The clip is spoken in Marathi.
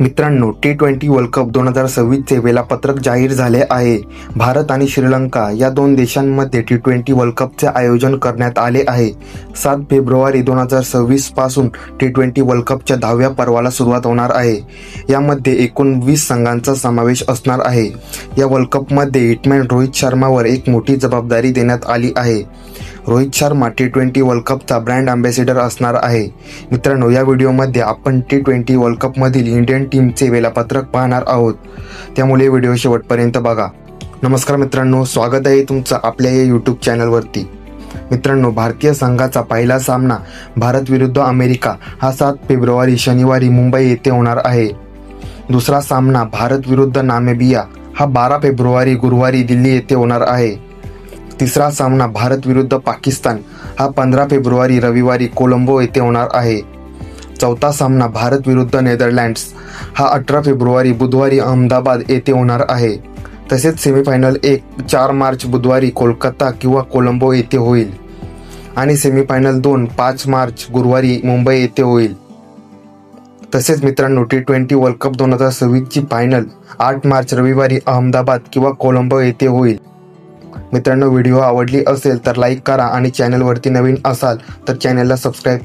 मित्रांनो टी ट्वेंटी वर्ल्ड कप दोन हजार सव्वीसचे वेळापत्रक जाहीर झाले आहे. भारत आणि श्रीलंका या दोन देशांमध्ये टी ट्वेंटी वर्ल्ड कपचे आयोजन करण्यात आले आहे. सात फेब्रुवारी दोन हजार सव्वीसपासून टी ट्वेंटी वर्ल्ड कपच्या दहाव्या पर्वाला सुरुवात होणार आहे. यामध्ये एकूण वीस संघांचा समावेश असणार आहे. या वर्ल्ड कपमध्ये हिटमॅन रोहित शर्मावर एक मोठी जबाबदारी देण्यात आली आहे. Rohit Sharma T twenty world कपचा brand ambassador असणार आहे. मित्रांनो या व्हिडिओमध्ये आपण टी ट्वेंटी वर्ल्ड कपमधील इंडियन टीमचे वेळापत्रक पाहणार आहोत. त्यामुळे व्हिडिओ शेवटपर्यंत बघा. नमस्कार मित्रांनो स्वागत आहे तुमचं आपल्या या यूट्यूब चॅनलवरती मित्रांनो भारतीय संघाचा पहिला सामना भारत विरुद्ध अमेरिका हा सात फेब्रुवारी शनिवारी मुंबई येथे होणार आहे. दुसरा सामना भारत विरुद्ध नामेबिया हा बारा फेब्रुवारी गुरुवारी दिल्ली येथे होणार आहे. तिसरा सामना भारत विरुद्ध पाकिस्तान हा पंधरा फेब्रुवारी रविवारी कोलंबो येथे होणार आहे. चौथा सामना भारत विरुद्ध नेदरलँड्स हा अठरा फेब्रुवारी बुधवारी अहमदाबाद येथे होणार आहे. तसेच सेमीफायनल एक चार मार्च बुधवारी कोलकाता किंवा कोलंबो येथे होईल. आणि सेमीफायनल दोन पाच मार्च गुरुवारी मुंबई येथे होईल. तसेच मित्रांनो टी ट्वेंटी वर्ल्ड कप दोन हजार सव्वीसची फायनल आठ मार्च रविवारी अहमदाबाद किंवा कोलंबो येथे होईल. मित्रांनो व्हिडिओ आवडली असेल तर लाईक करा आणि चॅनलवरती नवीन असाल तर चॅनलला सबस्क्राईब